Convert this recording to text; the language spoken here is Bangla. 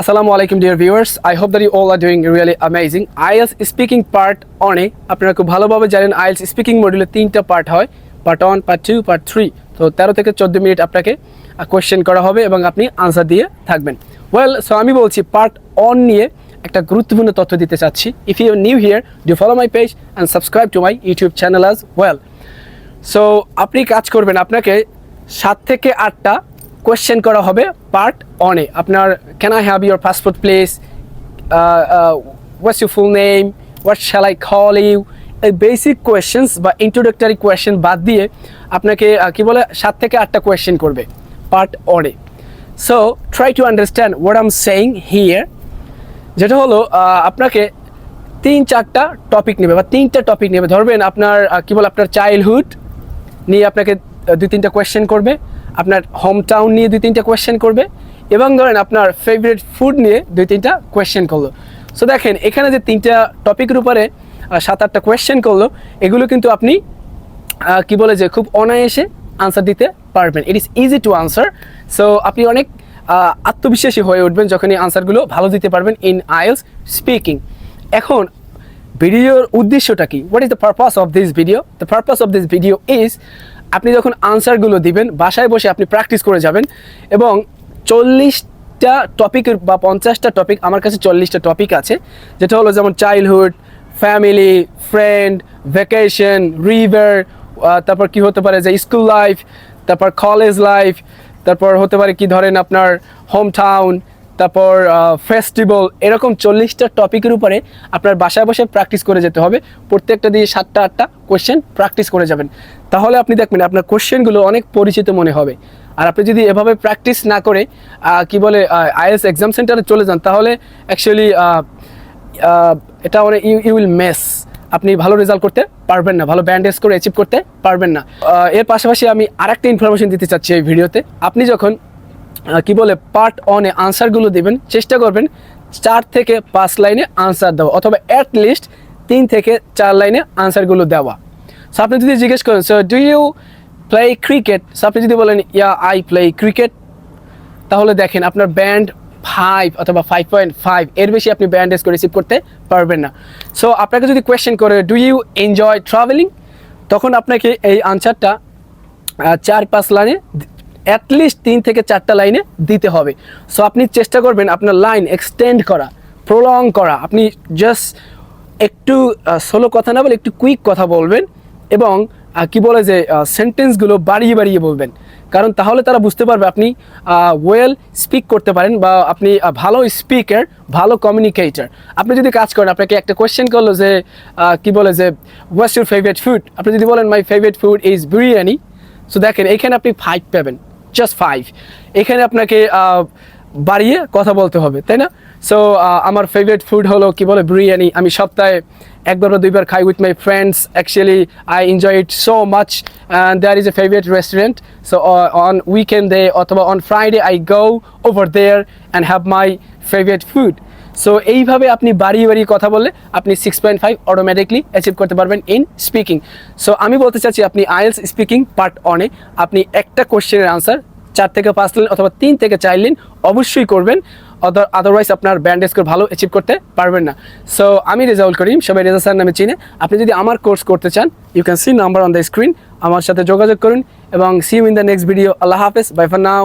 Assalamu alaikum, dear viewers. I hope that you all are doing really. IELTS speaking part on এ আপনারা খুব ভালোভাবে জানেন IELTS স্পিকিং মডিউলে তিনটা পার্ট হয়। Part one part two part three তো তেরো থেকে চোদ্দ মিনিট আপনাকে কোয়েশ্চেন করা হবে এবং আপনি আনসার দিয়ে থাকবেন। ওয়েল সো আমি বলছি পার্ট অন নিয়ে একটা গুরুত্বপূর্ণ তথ্য দিতে চাচ্ছি। If you new here do follow my page and subscribe to my YouTube channel আজ ওয়েল সো আপনি কাজ করবেন, আপনাকে সাত থেকে আটটা কোয়েশ্চেন করা হবে পার্ট অনে আপনার can I have your passport please what's your full name what shall I call you এই বেসিক কোয়েশ্চেন্স বা ইন্ট্রোডাক্টরি কোয়েশ্চেন বাদ দিয়ে আপনাকে কি বলে, সাত থেকে আটটা কোয়েশ্চেন করবে পার্ট অনে so try to understand what am saying here যেটা হলো আপনাকে তিন চারটা টপিক নেবে বা তিনটা টপিক নেবে। ধরবেন আপনার কি বলে, আপনার চাইল্ডহুড নিয়ে আপনাকে দুই তিনটা কোয়েশ্চেন করবে। আপনার হোম টাউন নিয়ে দুই তিনটা কোয়েশ্চেন করবে এবং ধরেন আপনার ফেভারিট ফুড নিয়ে দুই তিনটা কোয়েশ্চেন করল। সো দেখেন, এখানে যে তিনটা টপিকের উপরে সাত আটটা কোয়েশ্চেন করল, এগুলো কিন্তু আপনি কি বলে যে, খুব অনায়াসে আনসার দিতে পারবেন। It is easy to answer so আপনি অনেক আত্মবিশ্বাসী হয়ে উঠবেন যখন এই আনসারগুলো ভালো দিতে পারবেন ইন আইএলস স্পিকিং এখন ভিডিওর উদ্দেশ্যটা কি? What is the purpose of this video the purpose of this video is আপনি যখন আনসারগুলো দিবেন, বাসায় বসে আপনি প্র্যাকটিস করে যাবেন এবং চল্লিশটা টপিকের বা পঞ্চাশটা টপিক আমার কাছে চল্লিশটা টপিক আছে। যেটা হলো যেমন childhood family friend vacation river তারপর কি হতে পারে যে স্কুল লাইফ তারপর কলেজ লাইফ তারপর হতে পারে কি ধরেন আপনার হোম টাউন তারপর ফেস্টিভ্যাল এরকম চল্লিশটা টপিকের উপরে আপনার বাসায় বসে প্র্যাকটিস করে যেতে হবে। প্রত্যেকটা দিয়ে সাতটা, আটটা কোশ্চেন প্র্যাকটিস করে যাবেন। তাহলে আপনি দেখবেন আপনার কোশ্চেনগুলো অনেক পরিচিত মনে হবে। আর আপনি যদি এভাবে প্র্যাকটিস না করে কি বলে আইএস এক্সাম সেন্টারে চলে যান, তাহলে অ্যাকচুয়ালি এটা অনেক ইউ ইউ উইল মেস আপনি ভালো রেজাল্ট করতে পারবেন না, ভালো ব্যান্ডেজ করে অ্যাচিভ করতে পারবেন না। এর পাশাপাশি আমি আরেকটা ইনফরমেশন দিতে চাচ্ছি এই ভিডিওতে আপনি যখন কি বলে পার্ট অনে আনসারগুলো দিবেন, চেষ্টা করবেন চার থেকে পাঁচ লাইনে আনসার দেওয়া, অথবা অ্যাট লিস্ট তিন থেকে চার লাইনে আনসারগুলো দেওয়া। সো আপনি যদি জিজ্ঞেস করেন so do you play cricket so আপনি যদি বলেন ইয়া আই প্লে ক্রিকেট তাহলে দেখেন, আপনার ব্যান্ড ফাইভ অথবা ফাইভ পয়েন্ট ফাইভ এর বেশি আপনি ব্যান্ড স্কোর রিসিভ করতে পারবেন না। সো আপনাকে যদি কোয়েশ্চেন করে ডু ইউ এনজয় ট্রাভেলিং তখন আপনাকে এই আনসারটা চার পাঁচ লাইনে অ্যাটলিস্ট তিন থেকে চারটা লাইনে দিতে হবে। সো আপনি চেষ্টা করবেন আপনার লাইন এক্সটেন্ড করা প্রলং করা। আপনি জাস্ট একটু সোলো কথা না বলে একটু কুইক কথা বলবেন এবং কি বলে যে সেন্টেন্সগুলো বাড়িয়ে বাড়িয়ে বলবেন। কারণ তাহলে তারা বুঝতে পারবে আপনি ওয়েল স্পিক করতে পারেন বা আপনি ভালো স্পিকার ভালো কমিউনিকেটার আপনি যদি কাজ করেন, আপনাকে একটা কোয়েশ্চেন করল যে কি বলে যে হোয়াটস ইউর ফেভারিট ফুড আপনি যদি বলেন my favourite food is biryani so দেখেন, এখানে আপনি ফাইভ পাবেন। জাস্ট ফাইভ এখানে আপনাকে বাড়িয়ে কথা বলতে হবে, তাই না? সো আমার ফেভারিট ফুড হলো কি বলে, বিরিয়ানি। আমি সপ্তাহে একবার বা দুইবার খাই with my friends actually I enjoy it so much there is a favourite restaurant so on weekend অথবা on Friday I go over there and have my favourite food so এইভাবে আপনি বাড়িয়ে বাড়িয়ে কথা বললে আপনি six point five automatically achieve করতে পারবেন ইন স্পিকিং সো আমি বলতে চাচ্ছি আপনি আইএলস স্পিকিং পার্ট অনে আপনি একটা কোশ্চেনের আনসার চার থেকে পাঁচ লাইন অথবা তিন থেকে চার লাইন অবশ্যই করবেন আদারওয়াইজ আপনার ব্যান্ড স্কোর ভালো অ্যাচিভ করতে পারবেন না। সো আমি রেজাউল করিম, সবাই রেজা স্যার নামে চিনে। আপনি যদি আমার কোর্স করতে চান you can see number on the screen আমার সাথে যোগাযোগ করুন এবং see you in the next video আল্লাহ হাফেজ বাই ফর নাও